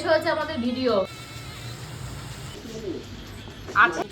শেষ হয়েছে আমাদের ভিডিও। আচ্ছা।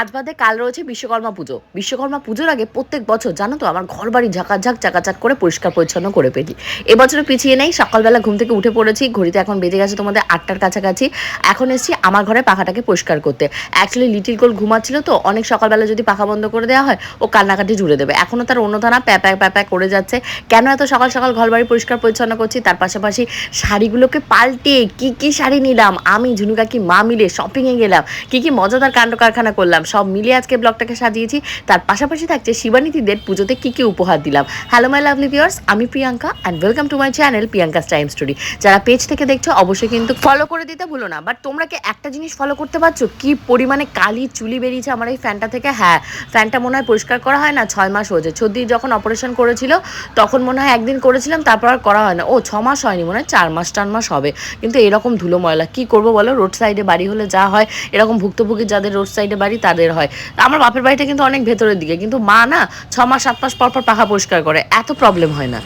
আজ বাদে কাল রয়েছে বিশ্বকর্মা পুজো। বিশ্বকর্মা পুজোর আগে প্রত্যেক বছর, জানো তো, আমার ঘর বাড়ি ঝাঁকাঝাক, চাকাচাক করে পরিষ্কার পরিচ্ছন্ন করে ফেলি। এবছরে পিছিয়ে নেই, সকালবেলা ঘুম থেকে উঠে পড়েছি, ঘড়িতে এখন বেজে গেছে তোমাদের আটটার কাছাকাছি। এখন এসেছি আমার ঘরে পাখাটাকে পরিষ্কার করতে। অ্যাকচুয়ালি লিটিল গোল ঘুমাচ্ছিল তো, অনেক সকালবেলা যদি পাখা বন্ধ করে দেওয়া হয়, ও কান্নাকাটি জুড়ে দেবে। এখনও তার অন্য ধানা প্যাপা প্যাপা করে যাচ্ছে। কেন এত সকাল সকাল ঘর বাড়ি পরিষ্কার পরিচ্ছন্ন করছি? তার পাশাপাশি শাড়িগুলোকে পাল্টে কি কি শাড়ি নিলাম? আমি ঝুনু কাকি মা মিলে শপিংয়ে গেলাম। কি কি মজাদার কাণ্ড কারখানা করলাম। সব মিলিয়ে আজকে ব্লগটাকে সাজিয়েছি। তার পাশাপাশি থাকছে শিবানীতিদের পুজোতে কি কি উপহার দিলাম। হ্যালো মাই লাভলি ভিউয়ার্স আমি Priyanka and welcome to my channel Priyanka's time story যারা পেজ থেকে দেখছ, অবশ্যই কিন্তু ফলো করে দিতে ভুলো না। বাট তোমরা কি একটা জিনিস ফলো করতে পারছ? কি পরিমাণে কালি চুলি বেরিয়েছে আমার এই ফ্যানটা থেকে? হ্যাঁ ফ্যানটা মনে হয় পরিষ্কার করা হয় না? ছয় মাস হয়েছে। ছদ্দি যখন অপারেশন করেছিল, তখন মনে হয় একদিন করেছিলাম, তারপর আর করা হয় না। ও ছ মাস হয়নি, মনে হয় চার মাস চার মাস হবে। কিন্তু এরকম ধুলো ময়লা, কি করব বলো? রোড সাইডে বাড়ি হলে যা হয়, এরকম ভুক্তভোগী যাদের রোড সাইডে বাড়ি তাদের হয়। আমার বাপের বাড়িটা কিন্তু অনেক ভেতরের দিকে কিন্তু মা না ছ মাস সাত মাস পর পর পাখা পরিষ্কার করে এত প্রবলেম হয় না।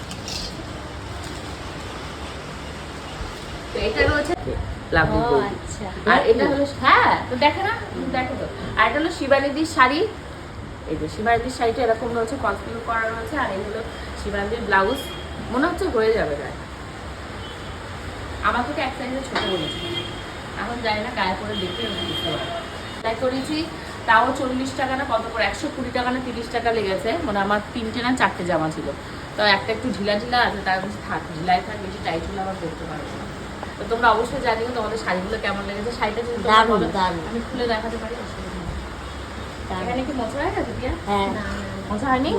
তো এটা রয়েছে লাভলি আচ্ছা। আর এটা হলো হ্যাঁ তো দেখে না দেখো তো। আর এটা হলো শিবানিদির শাড়ি। এই যে শিবানিদির শাড়িটা এরকম রয়েছে কনফিউ করা রয়েছে আর এই হলো শিবানিদির ব্লাউজ মনে হচ্ছে হয়ে যাবে গায়ে। আমার থেকে এক সাইজে ছোট বলেছে। এখন জানি না গায়ে পরে দেখে বুঝতে পারব। তাই করেছি তাও চল্লিশ টাকা না কত করে? একশো কুড়ি টাকা না তিরিশ টাকা লেগেছে। মানে আমার তিনটে না চারটে জামা ছিল। তো একটা একটু ঢিলা ঢিলা আছে তার মধ্যে থাক ঢিলাই থাক বেশি টাইট হলে আবার পরতে পারব না। তো তোমরা অবশ্যই জানিও তোমাদের শাড়িগুলো কেমন লেগেছে। শাড়িটা দারুণ। আমি খুলে দেখাতে পারি। এখানে কি মশলা হয়ে গেছে হ্যাঁ। মশলা হয়নি।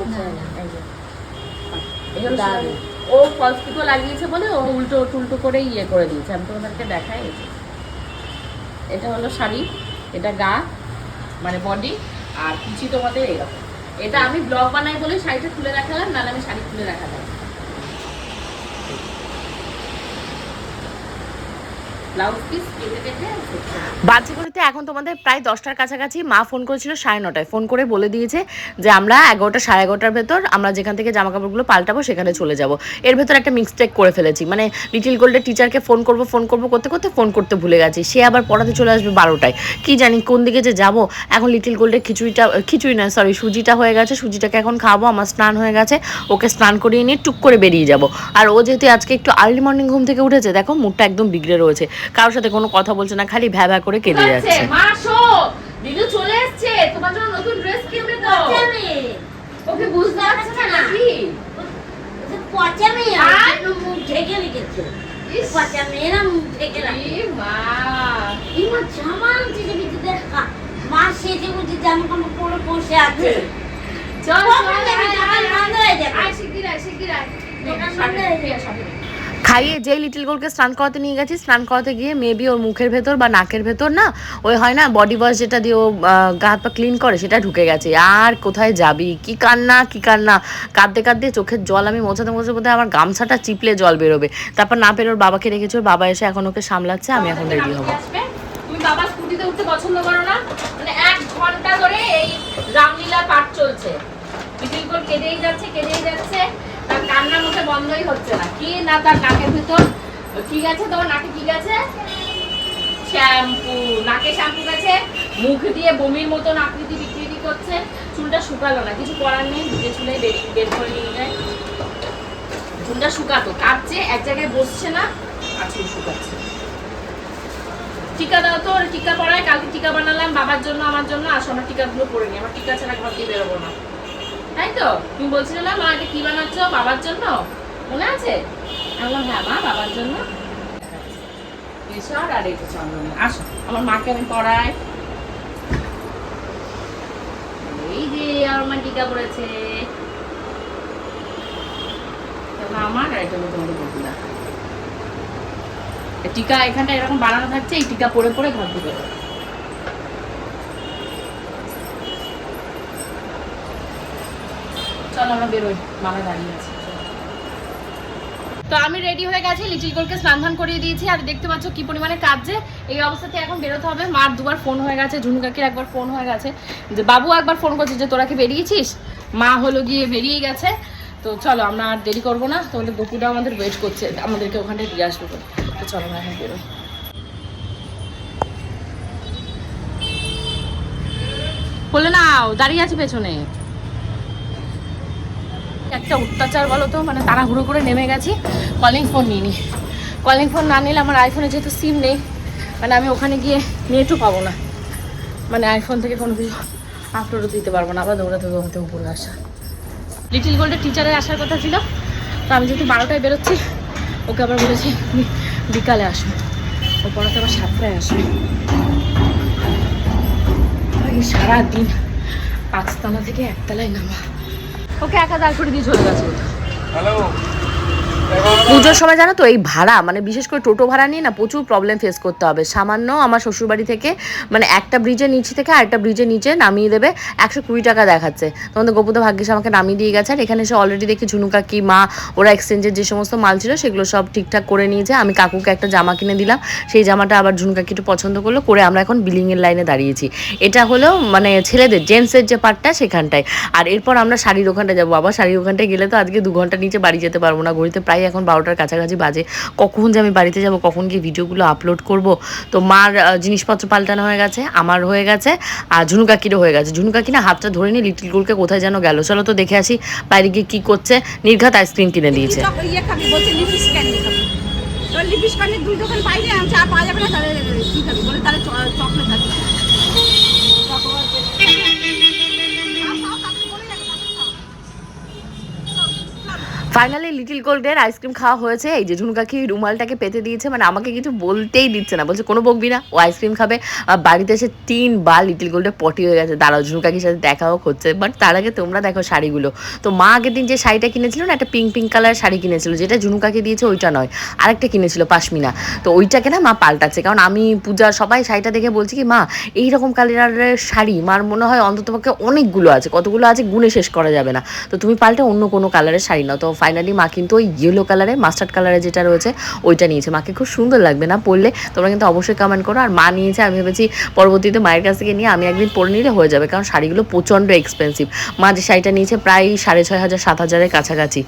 ও ফলস লাগিয়েছে বলে ও উল্টো টুলটো করে ইয়ে করে দিয়েছে। আমি তোমাদেরকে দেখাই। এটা হলো শাড়ি এটা গা মানে বডি আর কিছু তোমাদের এরকম। এটা আমি ব্লগ বানাই বলে শাড়িটা খুলে রাখালাম নাহলে আমি শাড়ি খুলে রাখালাম ব্লাউজ পিস কেটে কেটে বাজে ঘড়িতে এখন তোমাদের প্রায় দশটার কাছাকাছি মা ফোন করেছিল সাড়ে নটায়। ফোন করে বলে দিয়েছে যে আমরা এগারোটা, সাড়ে এগারোটার ভেতর আমরা যেখান থেকে জামা কাপড়গুলো পাল্টাবো সেখানে চলে যাব। এর ভেতর একটা মিক্সটেক করে ফেলেছি। মানে লিটিল গোল্ডের টিচারকে ফোন করব ফোন করব, করতে করতে ফোন করতে ভুলে গেছি। সে আবার পড়াতে চলে আসবে বারোটায়। কি জানি কোন দিকে যে যাব। এখন লিটিল গোল্ডের খিচুড়িটা, খিচুড়ি না সরি সুজিটা হয়ে গেছে। সুজিটাকে এখন খাব আমার স্নান হয়ে গেছে। ওকে স্নান করিয়ে নিয়ে টুক করে বেরিয়ে যাব। আর ও যেহেতু আজকে একটু আর্লি মর্নিং ঘুম থেকে উঠেছে, দেখো মুডটা একদম বিগড়ে রয়েছে। কারোর সাথে কোনো কথা বলছে না খালি ভ্যা ভ্যা করে কেঁদে যাচ্ছে দিদু চলে এসেছে তোমার জন্য নতুন ড্রেস কিনবে তো ওকে বুঝতে পারছে না। নাকি পচা মেয়ে। আর? আর মুখ ঢেকে রেখেছে। পচা মেয়েরা মুখ ঢেকে রাখে। মা। ইমা জামা আনছে যে ভিতরে মা সেজে বুঝে জামা কাপড় পরে বসে আছে। চল কখন যাবি? দোকান বন্ধ যাবে। আয় শিগগির আয় শিগগির আয়। দোকান বন্ধ হয়ে যাবে। খাইয়ে যেই লিটিল গোলকে স্নান করাতে নিয়ে গেছি, স্নান করাতে গিয়ে মেবি ওর মুখের ভেতর বা নাকের ভেতর না, ওই হয় না বডি ওয়াশ যেটা দিয়ে ও গা হাত পা ক্লিন করে সেটা ঢুকে গেছে। আর কোথায় যাবি? কি কান্না কি কান্না? কাঁদতে কাঁদতে চোখের জল আমি মোছাতে মোছাতে বোধহয় আমার গামছাটা চিপলে জল বেরোবে। তারপর না পেরে ওর বাবাকে রেখেছে, ওর বাবা এসে এখন ওকে সামলাচ্ছে, আমি এখন রেডি হব। বাবা স্কুটিতে উঠতে পছন্দ করো না? মানে এক ঘণ্টা ধরে এই রামলীলা পাঠ চলছে। কেঁদেই যাচ্ছে কেঁদেই যাচ্ছে। কান্নার মুখে বন্ধই হচ্ছে না। কি না তার নাকের ভিতর? কি গেছে তোমার নাকে কি গেছে শ্যাম্পু। নাকে শ্যাম্পু গেছে। মুখ দিয়ে বমির মতন আকৃতি বিকৃতি করছে। চুলটা শুকালো না। কিছু করার নেই। যে চুলে বের করে নিয়ে যায়। চুলটা শুকাতো। কাটছে এক জায়গায় বসছে না, আর চুল শুকাচ্ছে। টিকা দাও তো, ওর টিকা পড়ায়। কালকে টিকা বানালাম, বাবার জন্য, আমার জন্য। আসো, আমার টিকাগুলো পরে নি আমার টিকা ছাড়া ঘর দিয়ে বেরোবো না। তাই তো? তুমি বলছিলে না, মা বানাচ্ছ বাবার জন্য? মনে আছে? আমি বললাম হ্যাঁ মা, বাবার জন্য। আর আমার মাকে আমি এই আমার মা টিকা আমার আর এটা টিকা এখানটা এরকম বানানো থাকছে, এই টিকা পরে পরে ঘর দিবে চল আমরা বেরোই দাঁড়িয়ে আছে। তো আমি রেডি হয়ে গেছি লিটিল গোলকে স্নান ধান করিয়ে দিয়েছি, আর দেখতে পাচ্ছ কি পরিমাণে কাজে এই অবস্থাতে এখন বেরোতে হবে। মার দুবার ফোন হয়ে গেছে ঝুনু কাকির একবার ফোন হয়ে গেছে। যে বাবু একবার ফোন করছে যে, তোরা কি বেরিয়েছিস? মা হলো গিয়ে বেরিয়ে গেছে। তো চলো, আমরা আর দেরি করব না। তোমাদের গপুটা আমাদের ওয়েট করছে, আমাদেরকে ওখানে দিয়ে আসবে তো চলো, আমরা এখন বেরোই। বলে নাও, দাঁড়িয়ে আছে পেছনে। একটা অত্যাচার বলো তো? মানে তাড়াহুড়ো করে নেমে গেছি। কলিং ফোন নিয়ে নি কলিং ফোন না নিলে আমার আইফোনে যেহেতু সিম নেই মানে আমি ওখানে গিয়ে নেটও পাবো না। মানে আইফোন থেকে কোনো কিছু আপলোডও দিতে পারব না, আবার দৌড়াতে দৌড়াতে উপরে আসা। লিটিল গোল্ডের টিচারের আসার কথা ছিল। তো আমি যেহেতু বারোটায় বেরোচ্ছি, ওকে আবার বলেছি বিকালে আসবে ও পড়াতে আবার সাতটায় আসবে। সারাদিন পাঁচতলা থেকে একতলায় নামা। ওকে একা দাঁড় করে দিয়ে চলে গেছে। হ্যালো পুজোর সময় জানো তো এই ভাড়া মানে বিশেষ করে টোটো ভাড়া নিয়ে না প্রচুর প্রবলেম ফেস করতে হবে। সামান্য আমার শ্বশুরবাড়ি থেকে মানে একটা ব্রিজের নিচে থেকে আরেকটা ব্রিজের নিচে নামিয়ে দেবে, একশো কুড়ি টাকা দেখাচ্ছে। তোমাদের গোপুত ভাগ্যেশ আমাকে নামিয়ে দিয়ে গেছে, আর এখানে এসে অলরেডি দেখি ঝুনুকা কি মা, ওরা এক্সচেঞ্জের যে সমস্ত মাল ছিল, সেগুলো সব ঠিকঠাক করে নিয়েছে। আমি কাকুকে একটা জামা কিনে দিলাম, সেই জামাটা আবার ঝুনুকাকি একটু পছন্দ করল, করে আমরা এখন বিলিংয়ের লাইনে দাঁড়িয়েছি। এটা হলো মানে ছেলেদের জেন্টসের যে পার্টটা সেখানটায়। আর এরপর আমরা শাড়ির ওখানটায় যাব। আবার শাড়ির ওখানটায় গেলে তো আজকে দু ঘণ্টা নিচে বাড়ি যেতে পারব না, ঘড়িতে প্রায় এখন বারোটার কাছাকাছি বাজে। কখন যে আমি বাড়িতে যাব, কখন গিয়ে ভিডিওগুলো আপলোড করব? তো মার জিনিসপত্র পাল্টানো হয়ে গেছে, আমার হয়ে গেছে, আর ঝুনু কাকিরও হয়ে গেছে। ঝুনু কাকি না হাতটা ধরে নিয়ে লিটিল গুলকে কোথায় যেন গেল। চলো তো দেখে আসি বাইরে গিয়ে কী করছে। নির্ঘাত আইসক্রিম কিনে দিয়েছে। তাহলে তাহলে চকলেট খাবি ফাইনালি লিটিল গোল্ডের আইসক্রিম খাওয়া হয়েছে। এই যে ঝুনকাকি রুমালটাকে পেতে দিয়েছে মানে আমাকে কিছু বলতেই দিচ্ছে না। বলছে, কোনো বকবি না, ও আইসক্রিম খাবে। বাড়িতে এসে তিন তিনবার লিটিল গোল্ডের পটি হয়ে গেছে। দাঁড়াও ঝুনকাকির সাথে দেখাও হচ্ছে বাট তার আগে তোমরা দেখো শাড়িগুলো। তো মা আগের দিন যে শাড়িটা কিনেছিল না, একটা পিঙ্ক পিঙ্ক কালার শাড়ি কিনেছিল, যেটা ঝুনুকাকে দিয়েছে ওইটা নয়। আরেকটা কিনেছিল পাশমিনা তো ওইটাকে না মা পাল্টাচ্ছে, কারণ আমি পূজা, সবাই শাড়িটা দেখে বলছি কি, মা এইরকম কালারের শাড়ি মার মনে হয় অন্ততপক্ষে অনেকগুলো আছে। কতগুলো আছে গুণে শেষ করা যাবে না। তো তুমি পাল্টে অন্য কোনো কালারের শাড়ি নাও। তো ফাইনালি মা কিন্তু ওই ইয়েলো কালারের মাস্টার্ড কালারের যেটা রয়েছে, ওইটা নিয়েছে। মাকে খুব সুন্দর লাগবে না পরলে তোমরা কিন্তু অবশ্যই কমেন্ট করো। আর মা নিয়েছে, আমি ভেবেছি পরবর্তীতে মায়ের কাছ থেকে নিয়ে আমি একদিন পরে নিলে হয়ে যাবে, কারণ শাড়িগুলো প্রচণ্ড এক্সপেন্সিভ মা যে শাড়িটা নিয়েছে, প্রায় সাড়ে ছয় হাজার, সাত হাজারের কাছাকাছি।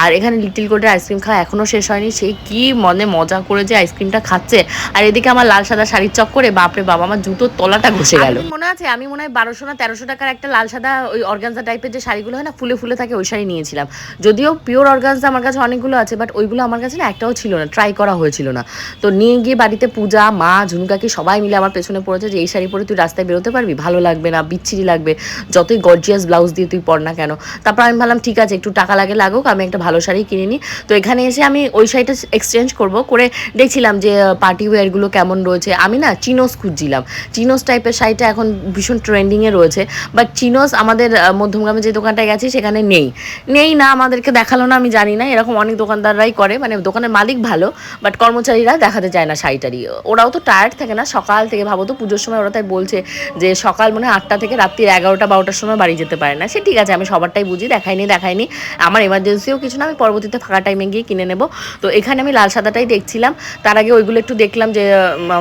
আর এখানে লিটিল কোটের আইসক্রিম খাওয়া এখনও শেষ হয়নি। সেই কি মনে মজা করে যে আইসক্রিমটা খাচ্ছে। আর এদিকে আমার লাল সাদা শাড়ির চক করে বাপরে বাবা, আমার জুতোর তলাটা ঘষে গেল। মনে আছে, আমি মনে হয় বারোশো না তেরোশো টাকার একটা লাল সাদা ওই অর্গানজা টাইপের যে শাড়িগুলো হয় না, ফুলে ফুলে থাকে, ওই শাড়ি নিয়েছিলাম। যদিও পিওর অর্গানজা আমার কাছে অনেকগুলো আছে বাট ওইগুলো আমার কাছে না একটাও ছিল না ট্রাই করা হয়েছিল না। তো নিয়ে গিয়ে বাড়িতে পূজা, মা, ঝুনুকাকি সবাই মিলে আমার পেছনে পড়েছে যে, এই শাড়ি পরে তুই রাস্তায় বেরোতে পারবি? ভালো লাগবে না, বিচ্ছিরি লাগবে, যতই গর্জিয়াস ব্লাউজ দিয়ে তুই পর না কেন? তারপর আমি ভাবলাম, ঠিক আছে, একটু টাকা লাগে লাগুক, আমি একটা ভালো শাড়ি কিনে নিই। তো এখানে এসে আমি ওই শাড়িটা এক্সচেঞ্জ করব, করে দেখছিলাম যে পার্টি ওয়্যারগুলো কেমন রয়েছে। আমি না চিনোস খুঁজছিলাম। চিনোস টাইপের শাড়িটা এখন ভীষণ ট্রেন্ডিংয়ে রয়েছে বাট চিনোস আমাদের মধ্যমগ্রামে যে দোকানটায় গেছি, সেখানে নেই। নেই না আমাদেরকে দেখাল না আমি জানি না, এরকম অনেক দোকানদাররাই করে মানে দোকানের মালিক ভালো বাট কর্মচারীরা দেখাতে চায় না শাড়িটারি ওরাও তো টায়ার্ড থাকে না, সকাল থেকে ভাবো তো পুজোর সময় ওরা তাই বলছে যে সকাল মানে আটটা থেকে রাত্রি এগারোটা বারোটার সময় বাড়ি যেতে পারে না। সে ঠিক আছে, আমি সবারটাই বুঝি, দেখাইনি দেখাইনি। আমার এমার্জেন্সিও কিছু না, আমি পরবর্তীতে ফাঁকা টাইমে গিয়ে কিনে নেব। তো এখানে আমি লাল সাদাটাই দেখছিলাম। তার আগে ওইগুলো একটু দেখলাম যে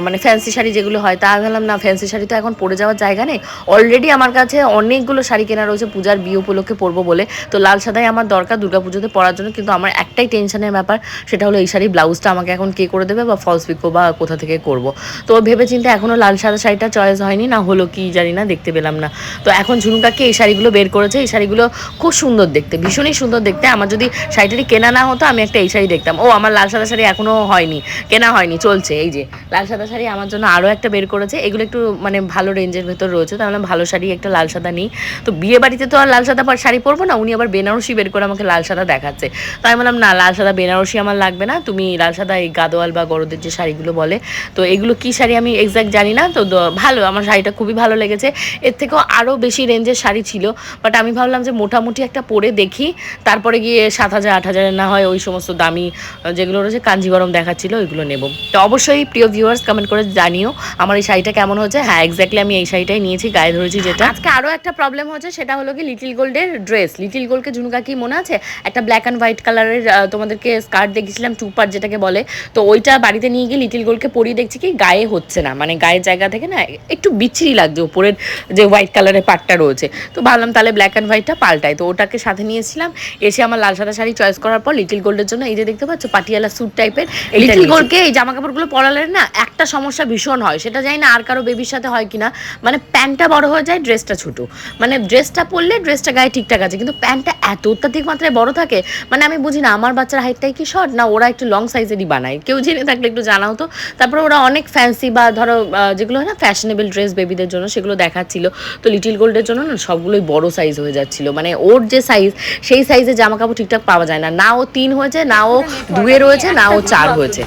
মানে ফ্যান্সি শাড়ি যেগুলো হয়, তা ভাবলাম, না ফ্যান্সি শাড়ি তো এখন পরে যাওয়ার জায়গা নেই। অলরেডি আমার কাছে অনেকগুলো শাড়ি কেনা রয়েছে, পূজার বিয়ে উপলক্ষে পরবো বলে। তো লাল সাদাই আমার দরকার, দুর্গাপুজোতে পরার জন্য, কিন্তু আমার একটাই টেনশনের ব্যাপার, সেটা হলো এই শাড়ি ব্লাউজটা আমাকে এখন কে করে দেবে বা ফলস পিকো বা কোথা থেকে করব। তো ভেবে চিন্তে এখনও লাল সাদা শাড়িটা চয়েস হয়নি, না হলো কি জানি না, দেখতে পেলাম না। তো এখন ঝুনুকাকে এই শাড়িগুলো বের করেছে, এই শাড়িগুলো খুব সুন্দর দেখতে, ভীষণই সুন্দর দেখতে। আমার যদি শাড়িটারি কেনা না হতো, আমি একটা এই শাড়ি দেখতাম। ও, আমার লাল সাদা শাড়ি এখনও হয়নি, কেনা হয়নি, চলছে, এই যে। লাল সাদা শাড়ি আমার জন্য আরও একটা বের করেছে, এগুলো একটু মানে ভালো রেঞ্জের ভেতর রয়েছে, তাহলে ভালো শাড়ি একটা লাল সাদা নিই। তো বিয়ে বাড়িতে তো আর লাল সাদা শাড়ি পরবো না, উনি আবার বেনারসি বের করে আমাকে লাল সাদা দেখাচ্ছে। তো আমি বললাম, না, লাল সাদা বেনারসি আমার লাগবে না। তুমি লাল সাদা এই গাদোয়াল বা গরদের যে শাড়িগুলো বলে, তো এগুলো কি শাড়ি আমি এক্স্যাক্ট জানি না। তো ভালো, আমার শাড়িটা খুবই ভালো লেগেছে। এর থেকেও আরও বেশি রেঞ্জের শাড়ি ছিল। বাট আমি ভাবলাম যে মোটামুটি একটা পরে দেখি। তারপরে গিয়ে সাত হাজার, আট হাজারের না হয় ওই সমস্ত দামি যেগুলো রয়েছে কাঞ্জিগরম দেখাচ্ছিল, ওইগুলো নেব। তো অবশ্যই প্রিয় ভিউয়ার্স কমেন্ট করে জানিও আমার এই শাড়িটা কেমন হচ্ছে হ্যাঁ এক্স্যাক্টলি আমি এই শাড়িটাই নিয়েছি, গায়ে ধরেছি যেটা। আজকে আরও একটা প্রবলেম হচ্ছে সেটা হলো কি লিটিল গোল্ডের ড্রেস লিটিল গোল্ডকে ঝুনুকা কি মনে আছে? একটা ব্ল্যাক ব্ল্যাক অ্যান্ড হোয়াইট কালারের তোমাদেরকে স্কার্ট দেখেছিলাম টু পার্ট যেটাকে বলে। তো ওইটা বাড়িতে নিয়ে গিয়ে লিটিল গোলকে পরিয়ে দেখছি কি গায়ে হচ্ছে না। মানে গায়ের জায়গা থেকে না একটু বিচ্ছিরি লাগছে উপরের যে হোয়াইট কালারের পার্টটা রয়েছে। তো ভাবলাম তাহলে ব্ল্যাক অ্যান্ড হোয়াইটটা পাল্টাই। তো ওটাকে সাথে নিয়েছিলাম। এসে আমার লাল সাদা শাড়ি চয়েস করার পর লিটিল গোল্ডের জন্য এই যে দেখতে পাচ্ছ পাটিয়ালা স্যুট টাইপের লিটিল গোল্ডকে এই জামা কাপড়গুলো পরালে না একটা সমস্যা ভীষণ হয়। সেটা জানি না আর কারও বেবির সাথে হয় কিনা। মানে প্যান্টটা বড় হয়ে যায় ড্রেসটা ছোট। মানে ড্রেসটা পরলে ড্রেসটা গায়ে ঠিকঠাক আছে কিন্তু প্যান্টটা এত অত্যাধিক মাত্রায় বড় থাকে মানে আমি বুঝি না আমার বাচ্চার হাইটটাই কি শর্ট না ওরা একটু লং সাইজেরই বানায়? কেউ জেনে থাকলে একটু জানা হতো। তারপরে ওরা অনেক ফ্যান্সি বা ধরো যেগুলো হয় না ফ্যাশনেবল ড্রেস বেবিদের জন্য সেগুলো দেখাচ্ছিল। তো লিটিল গোল্ডের জন্য না সবগুলোই বড় সাইজ হয়ে যাচ্ছিল। মানে ওর যে সাইজ সেই সাইজে জামা কাপড় ঠিকঠাক পাওয়া যায় না। না ও তিন হয়েছে না ও দুয়ে রয়েছে না ও চার হয়েছে।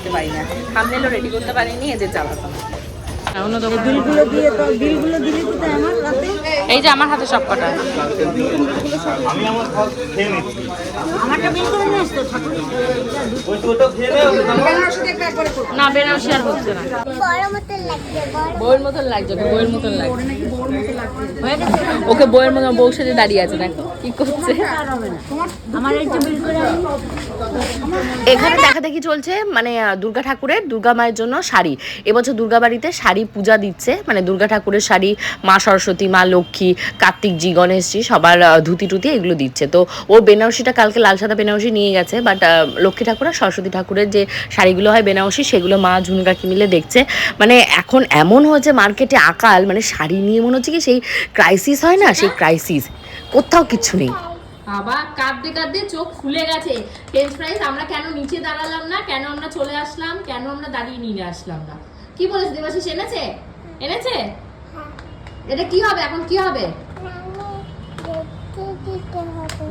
রেডি করতে পারিনি এই যে এই আমার হাতে সব কটা না বেনারসি আর হচ্ছে না। মতন লাগছে ওকে বউয়ের মতন লাগছে। ওকে বউয়ের মতন বউ সেজে দাঁড়িয়ে আছে দেখো কি করছে। আমার এইটা বিল করে আনি। এখানে দেখা দেখি চলছে মানে দুর্গা ঠাকুরের দুর্গা মায়ের জন্য শাড়ি। এবছর দুর্গা বাড়িতে শাড়ি পূজা দিচ্ছে মানে দুর্গা ঠাকুরের শাড়ি মা সরস্বতী মা লক্ষ্মী কার্তিক কার্তিকজি গণেশজি সবার ধুতি টুতি এগুলো দিচ্ছে। তো ও বেনারসিটা কালকে লাল সাদা বেনারসি নিয়ে গেছে বাট লক্ষ্মী ঠাকুর আর সরস্বতী ঠাকুরের যে শাড়িগুলো হয় বেনারসি সেগুলো মা ঝুনকাকি মিলে দেখছে। মানে এখন এমন হয়েছে মার্কেটে আকাল মানে শাড়ি নিয়ে মনে হচ্ছে কি সেই ক্রাইসিস হয় না সেই ক্রাইসিস কোথাও কিচ্ছু নেই। বাবা কাঁদতে কাঁদতে চোখ খুলে গেছে। ফ্রেঞ্চ ফ্রাইজ আমরা কেন নিচে দাঁড়ালাম না কেন আমরা চলে আসলাম কেন আমরা দাঁড়িয়ে নিয়ে আসলাম না? কি বলেছে দেবাশিস এনেছে? এনেছে? এটা কি হবে? এখন কি হবে?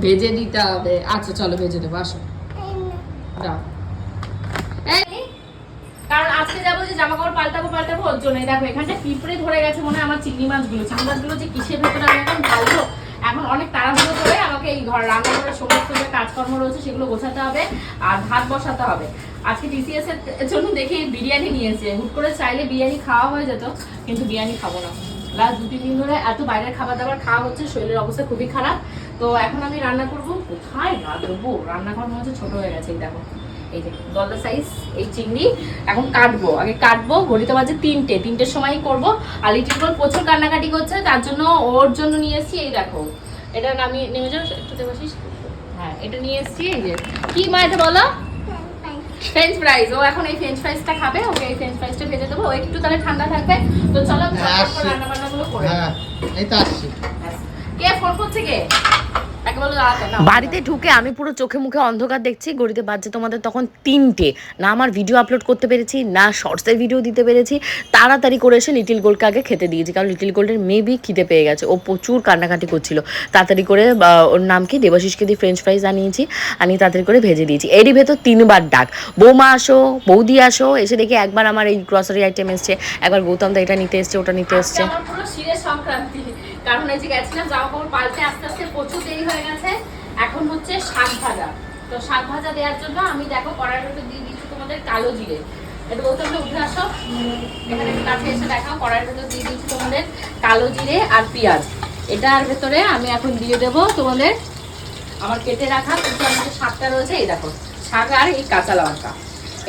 ভেজে দিতে হবে। আচ্ছা চলো ভেজে দেবো আসো। দাও। কারণ আজকে যাব যে জামা কাপড় পাল্টাবো পাল্টাবো, ওর জন্য দেখো, এখানটা পিঁপড়ে ধরে গেছে মনে হয় আমার চিংড়ি মাছগুলো। চিংড়ি মাছগুলো যে কিসের ভেতরে আমি এখন ঢালবো এখন অনেক তাড়াহুড়ো করে আমাকে এই ঘর রান্নাঘরের সমস্ত যে কাজকর্ম রয়েছে সেগুলো গোছাতে হবে আর ভাত বসাতে হবে। আজকে টিসিএস এর জন্য দেখি বিরিয়ানি নিয়েছে হুট করে চাইলে বিরিয়ানি খাওয়া হয়ে যেত, কিন্তু বিরিয়ানি খাব না। লাস্ট দু তিন দিন ধরে এত বাইরের খাবার দাবার খাওয়া হচ্ছে, শরীরের অবস্থা খুবই খারাপ। তো এখন আমি রান্না করব। কোথায় রাঁধবো? রান্নাঘর মনে হচ্ছে ছোট হয়ে গেছে এই দেখো। এই যে গলদা সাইজ এই চিংড়ি। এখন কাটবো আগে কাটবো ঘড়িতে বাজে তিনটে। তিনটের সময়ই করব। আর গোল প্রচুর কান্নাকাটি করছে তার জন্য ওর জন্য নিয়ে এসেছি এই দেখো। এটা নামিয়ে নেমে যাও একটু বসিস হ্যাঁ এটা নিয়ে এসেছি এই যে। কি মা এটা বলো? ফ্রেঞ্চ ফ্রাইজ ও এখন এই ফ্রেঞ্চ ফ্রাইজটা খাবে ওকে এই ফ্রেঞ্চ ফ্রাইজটা ভেজে দেবো। ও একটু তাহলে ঠান্ডা থাকবে। তো চলো হ্যাঁ। রান্না বান্নাগুলো করে। হ্যাঁ এই তো আসছি। কে ফোন করছে কে? বাড়িতে ঢুকে আমি পুরো চোখে মুখে অন্ধকার দেখছি ঘড়িতে বাজছে তোমাদের তখন তিনটে। না আমার ভিডিও আপলোড করতে পেরেছি না শর্টসের ভিডিও দিতে পেরেছি। তাড়াতাড়ি করে এসে লিটিল গোল্ডকে আগে খেতে দিয়েছি কারণ লিটিল গোল্ডের মেবি খিদে পেয়ে গেছে। ও প্রচুর কান্নাকাটি করছিল। তাড়াতাড়ি করে ওর নাম কি? দেবাশিসকে দিয়ে ফ্রেঞ্চ ফ্রাইজ আনিয়েছি আমি তাড়াতাড়ি করে ভেজে দিয়েছি। এরই ভেতর তিনবার ডাক বৌমা আসো বৌদি আসো। এসে দেখি একবার আমার এই গ্রসারি আইটেম এসছে। একবার গৌতম দা এটা নিতে এসছে ওটা নিতে এসছে। সংক্রান্তি। কারণ এই যে গেছিলাম, জামা কাপড় পাল্টে আস্তে আস্তে প্রচুর দেরি হয়ে গেছে। এখন হচ্ছে শাক ভাজা। তো শাক ভাজা দেওয়ার জন্য আমি দেখো কড়াইয়ের মধ্যে দিয়ে দিচ্ছি তোমাদের কালো জিরে। এটা বলতে আমরা উঠে আসো। এখানে কাছে এসে দেখাও, কড়াইয়ের মধ্যে দিয়ে দিচ্ছি তোমাদের কালো জিরে আর পেঁয়াজ। এটার ভেতরে আমি এখন দিয়ে দেবো তোমাদের আমার কেটে রাখা কিন্তু আমার যে শাকটা রয়েছে, এই দেখো, শাক আর এই কাঁচা লঙ্কা।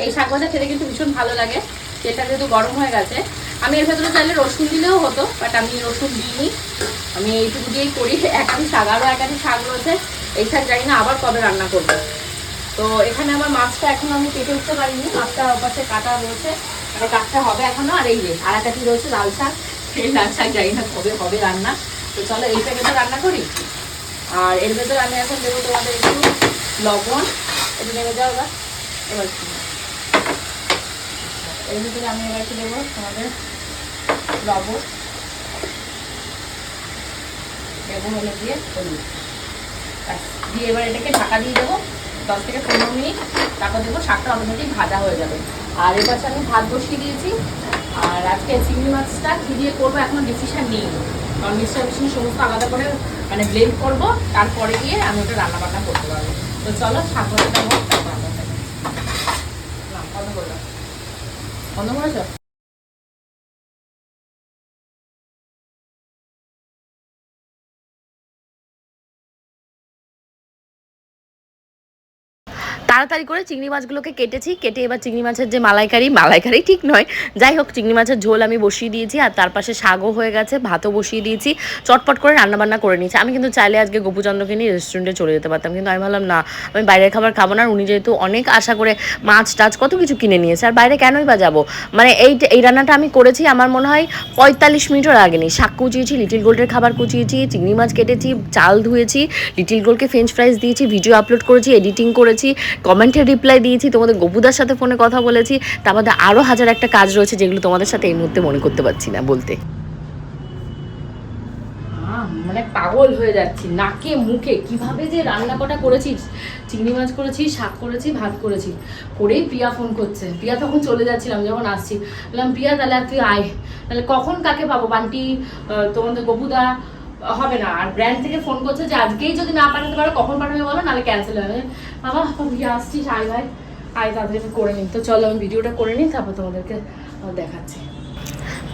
এই শাক ভাজা খেতে কিন্তু ভীষণ ভালো লাগে। তেলটা যেহেতু গরম হয়ে গেছে, আমি এর ভেতরে চাইলে রসুন দিলেও হতো বাট আমি রসুন দিইনি। আমি এইটুকু দিয়েই করি একাধি শাক, আরও একাধি শাক রয়েছে, এই শাক জানি না আবার কবে রান্না করব। তো এখানে আমার মাছটা এখন আমি কেটে উঠতে পারিনি, মাছটা ওপাশে কাটা রয়েছে, আর কাটতে হবে এখনও, আর এই যে, আর একাধি রয়েছে, লাল শাক এই লাল শাক জানি না কবে হবে রান্না। তো চলো এইটাকে তো রান্না করি। আর এর ভেতরে আমি এখন দেবো তোমাদের একটু লবণ একটু নেমে যাও এবার। এবার। এর ভিতরে আমি এবার একটু দেবো? তোমাদের লবণ দেবো হলে দিয়ে হলুদ। দিয়ে এবার এটাকে ঢাকা দিয়ে দেবো। দশ থেকে পনেরো মিনিট তারপর দেবো শাকটা অটোমেটিক ভাজা হয়ে যাবে। আর এবার আমি ভাত বসিয়ে দিয়েছি। আর আজকে চিংড়ি মাছটা কী দিয়ে করব এখনও ডিসিশন নিই। মিক্সচার মেশিনে সমস্ত আলাদা করে মানে ব্লেন্ড করব। তারপরে গিয়ে আমি ওটা রান্না বান্না করতে পারব। তো চলো, শাক ভাজাটা আমরা খাই। না বন্ধ করলাম বন্ধ করেছ তাড়াতাড়ি করে চিংড়ি মাছগুলোকে কেটেছি, কেটে এবার চিংড়ি মাছের যে মালাইকারি মালাইকারি ঠিক নয়, যাই হোক চিংড়ি মাছের ঝোল আমি বসিয়ে দিয়েছি আর তার পাশে শাগও হয়ে গেছে, ভাতও বসিয়ে দিয়েছি, চটপট করে রান্নাবান্না করে নিয়েছি। আমি কিন্তু চাইলে আজকে গোপুচন্দ্রকে নিয়ে রেস্টুরেন্টে চলে যেতে পারতাম, কিন্তু আমি ভাবলাম না, আমি বাইরের খাবার খাব না উনি যেহেতু অনেক আশা করে মাছ টাছ কত কিছু কিনে নিয়েছে, আর বাইরে কেনই বা যাব? মানে এই এই রান্নাটা আমি করেছি, আমার মনে হয় পঁয়তাল্লিশ মিনিটও লাগেনি। শাক কুচিয়েছি, লিটিল গোল্ডের খাবার কুচিয়েছি, চিংড়ি মাছ কেটেছি, চাল ধুয়েছি, লিটিল গোল্ডকে ফ্রেঞ্চ ফ্রাইস দিয়েছি ভিডিও আপলোড করেছি এডিটিং করেছি কমেন্টের রিপ্লাই দিয়েছি, তোমাদের গপুদার সাথে ফোনে কথা বলেছি, তার মধ্যে আরও হাজার একটা কাজ রয়েছে যেগুলো তোমাদের সাথে এই মুহূর্তে মনে করতে পারছি না, বলতে। মানে পাগল হয়ে যাচ্ছি, নাকে মুখে, কীভাবে যে রান্না কটা করেছি, চিংড়ি মাছ করেছি, শাক করেছি, ভাত করেছি, করেই প্রিয়া ফোন করছে। প্রিয়া তখন চলে যাচ্ছিলাম, যখন আসছি, বললাম, প্রিয়া, তাহলে আর তুই আয়, তাহলে কখন কাকে পাবো? বান্টি তোমাদের গপুদা হবে না, আর ব্র্যান্ড থেকে ফোন করছে যে, আজকেই যদি না পাঠাতে পারো, কখন পাঠাবে বলো, নাহলে ক্যান্সেল হবে বাবা প্রিয়া আসছিস আয় ভাই আয়, তাড়াতাড়ি করে নিই। তো চলো, আমি ভিডিওটা করে নিই, তারপর তোমাদেরকে দেখাচ্ছি।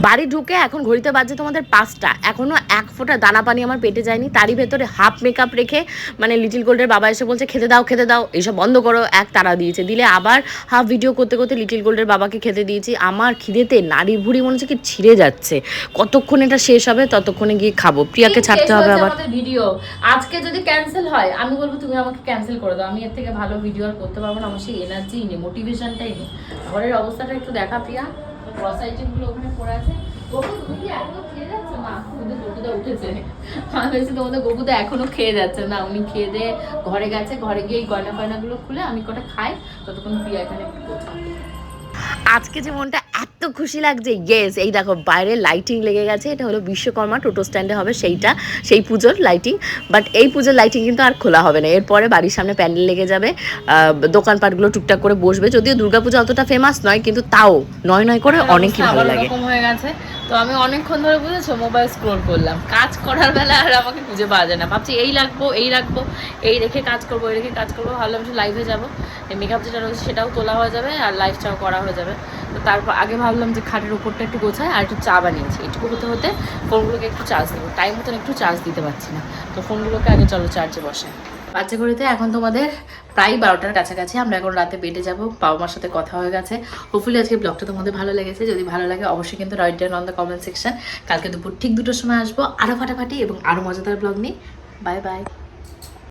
বাড়ি ঢুকে এখন ঘড়িতে বাজছে তোমাদের পাঁচটা। এখনও এক ফোঁটা দানা পানি আমার পেটে যায়নি। তারই ভেতরে হাফ মেকআপ রেখে মানে লিটিল গোল্ডের বাবা এসে বলছে খেতে দাও খেতে দাও। এইসব বন্ধ করো এক তারা দিয়েছে। দিলে আবার হাফ ভিডিও করতে করতে লিটিল গোল্ডের বাবাকে খেতে দিয়েছি। আমার খিদেতে নাড়ি ভুড়ি মনে হচ্ছে কি ছিঁড়ে যাচ্ছে। কতক্ষণ এটা শেষ হবে ততক্ষণে গিয়ে খাব। প্রিয়াকে ছাড়তে হবে আবার। ভিডিও আজকে যদি ক্যান্সেল হয় আমি বলব তুমি আমাকে ক্যান্সেল করে দাও। আমি এর থেকে ভালো ভিডিও আর করতে পারব না। আমার সেই এনার্জি নেই মোটিভেশনটাই নেই। ঘরের অবস্থাটা একটু দেখা প্রিয়া। আইটেমগুলো ওখানে পড়ে আছে। এখনও খেয়ে খেয়ে যাচ্ছে না। উনি খেয়ে দিয়ে ঘরে গেছে। ঘরে গিয়ে এই গয়না খুলে আমি কটা খাই। ততক্ষণ প্রিয়া এখানে আজকে যে মনটা এত খুশি লাগছে ইয়েস এই দেখো বাইরে লাইটিং লেগে গেছে এটা হলো বিশ্বকর্মা টোটো স্ট্যান্ডে হবে সেইটা সেই পুজোর লাইটিং বাট এই পুজোর লাইটিং কিন্তু আর খোলা হবে না এরপরে বাড়ির সামনে প্যান্ডেল লেগে যাবে আহ, দোকানপাটগুলো টুকটাক করে বসবে যদিও দুর্গাপূজা অতটা ফেমাস নয় কিন্তু তাও নয় নয় করে অনেকই ভালো লাগে। হয়ে গেছে। তো আমি অনেকক্ষণ ধরে বুঝেছ মোবাইল স্ক্রোল করলাম। কাজ করার বেলা আর আমাকে খুঁজে পাওয়া যায় না। ভাবছি এই রাখব এই রাখব, এই রেখে কাজ করব, এই রেখে কাজ করব। ভাবলাম একটু লাইভে যাব। মেকআপ যেটা রয়েছে সেটাও তোলা হয়ে যাবে আর লাইভটাও করা হয়ে যাবে। তো তারপর আগে ভাবলাম যে খাটের উপরটা একটু গোছায় আর একটু চা বানিয়েছি। এটুকু হতে হতে ফোনগুলোকে একটু চার্জ দেবো। টাইম মতন একটু চার্জ দিতে পারছি না। তো ফোনগুলোকে আগে চলো চার্জে বসে বাচ্চা ঘড়িতে এখন তোমাদের প্রায় বারোটার কাছাকাছি। আমরা এখন রাতে বেডে যাব বাবা মার সাথে কথা হয়ে গেছে। হোপফুলি আজকে ব্লগটা তোমাদের ভালো লেগেছে। যদি ভালো লাগে, অবশ্যই কিন্তু right down on the comment section কালকে দুপুর ঠিক দুটোর সময় আসব। আরও ফাটাফাটি এবং আরও মজাদার ব্লগ নিই বাই বাই